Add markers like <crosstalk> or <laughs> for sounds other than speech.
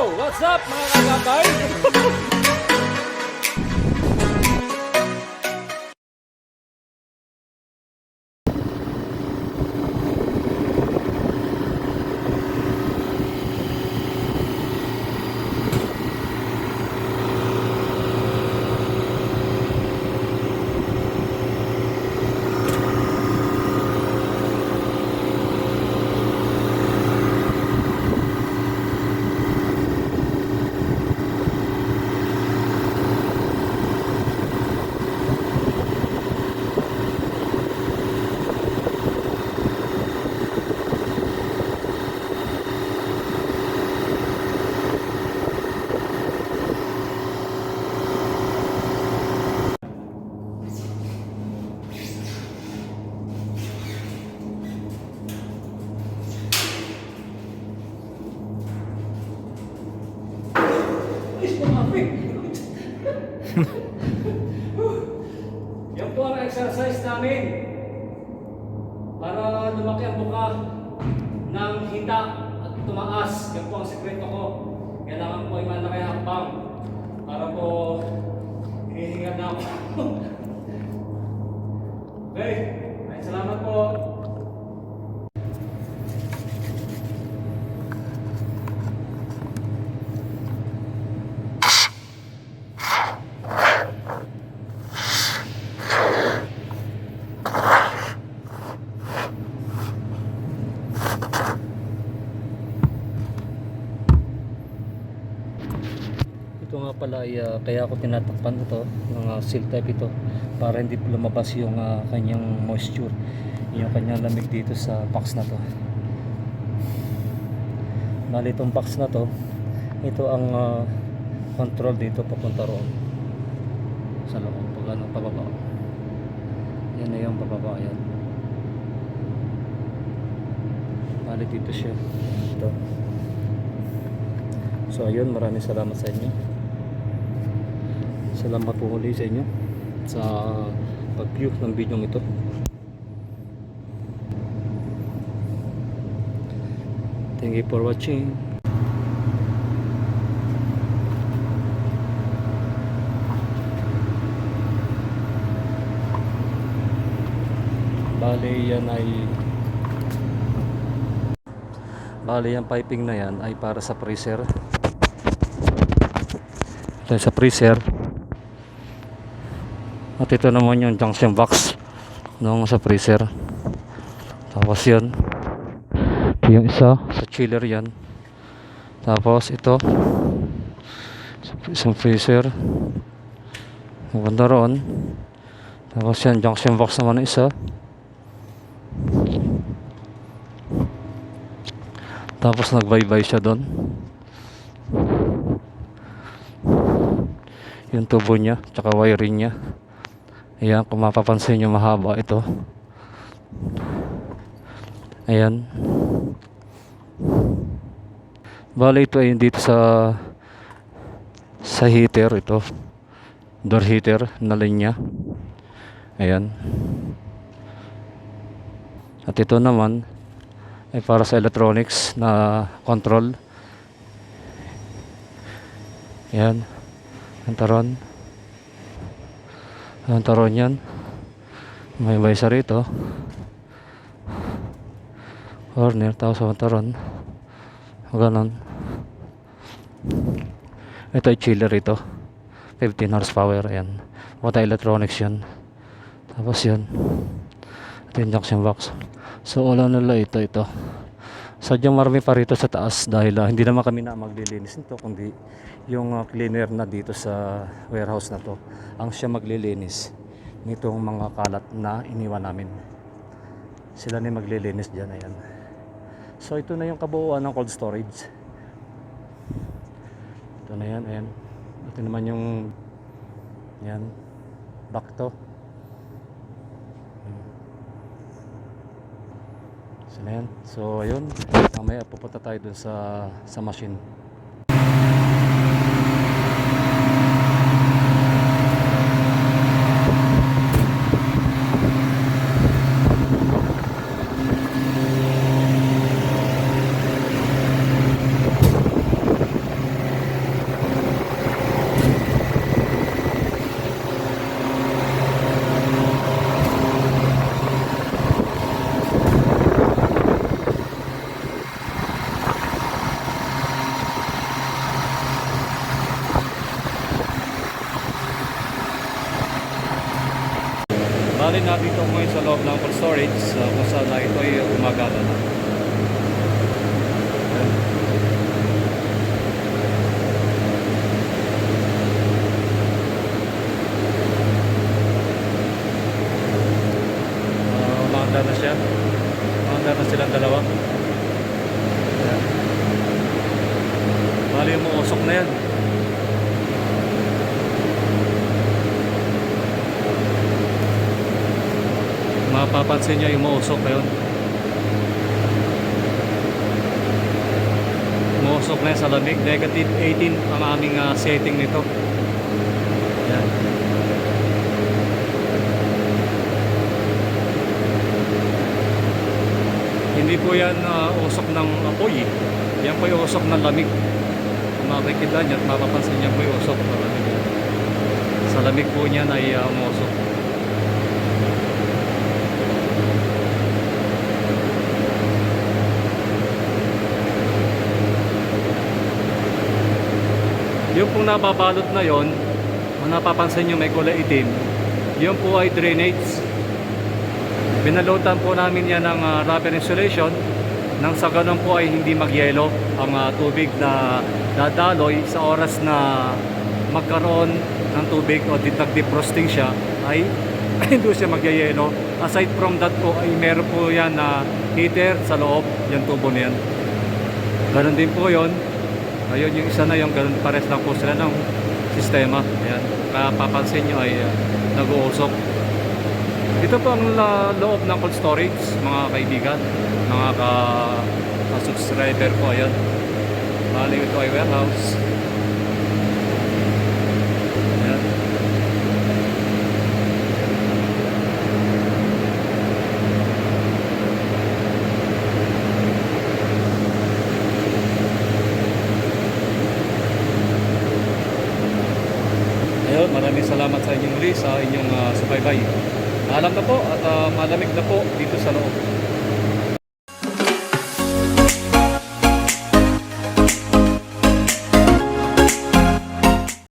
What's up mga kagabay? <laughs> Yan po ang exercise namin para lumaki ang buka ng hita at tumaas. Yan po ang sekreto ko. Kailangan po ay malaki ang hakbang para po hinihinga na ako. <laughs> okay, ay salamat po. Ito nga pala ay ah, kaya ako tinatakpan ito ng uh, seal type ito para hindi lumabas yung ah, kanyang moisture yung kanyang lamig dito sa box na to. Bali box na to ito ang ah, control dito papunta roon. Sa loob pag ano pababa. Yan na yung pababa yan bali dito siya. Ito. So ayun, maraming salamat sa inyo. Salamat po ulit sa inyo sa pag-view ng video ito. Thank you for watching. Bale yan ay Bale yung piping na yan ay para sa freezer ito sa freezer at ito naman yung junction box nung sa freezer. Tapos yun. Yung isa sa chiller yan. Tapos ito sa isang freezer. Maganda roon. Tapos yan junction box naman ang isa. Tapos nagbaybay siya doon. Yung tubo niya tsaka wiring niya ayan kung mapapansin nyo mahaba ito. Ayan. Bali ito ay dito sa sa heater ito. Door heater na linya. Ayan. At ito naman ay para sa electronics na control. Ayan. Ang taron ang taron yan? May baysa rito. Corner tapos ang taron ganon. Ito ay chiller ito 15 horsepower ayan. Water electronics yan tapos yun. Ito yung box. So wala nila ito ito sadyang marami pa rito sa taas dahil ah, hindi naman kami na maglilinis nito kundi yung ah, cleaner na dito sa warehouse na to ang siya maglilinis nitong mga kalat na iniwan namin. Sila yung maglilinis dyan ayan. So ito na yung kabuuan ng cold storage. Ito na yan ayan. Ito naman yung yan back to So. So, ayun. Mamaya pupunta tayo dun sa, sa machine. Nandito ko ngayon sa loob ng cold storage uh, kung saan na ito ay gumagana na. Uh, umaandar na siya. Umaandar na silang dalawa. Ayan. Bali mo usok na yan. Mapapansin nyo yung umuusok ngayon umuusok na yan sa lamig negative 18 ang aming ah, setting nito. Yan hindi po yan ah, usok ng apoy. Yan po yung usok ng lamig. Makikita nyo at mapapansin nyo po yung usok ng lamig. Sa lamig po niyan ay uh, umuusok Yung pong nababalot na yon, kung napapansin nyo may kulay itim, yun po ay drainage. Binalutan po namin yan ng ah, rubber insulation nang sa ganun po ay hindi magyelo ang ah, tubig na dadaloy sa oras na magkaroon ng tubig o nag-defrosting siya ay <clears throat> hindi siya magyayelo. Aside from that po ay meron po yan na heater sa loob, yung tubo na yan. Ganon din po yon Ayun, yung isa na yung ganun pares lang po sila ng sistema. Ayan. Kaya papansin nyo ay uh, nag-uusok. Ito po ang loob ng cold storage, mga kaibigan, mga ka subscriber ko. Ayan. Bali ito ay warehouse. Ayun, maraming salamat sa inyong muli sa inyong uh, subaybay. Alam na po at ah, malamig na po dito sa loob.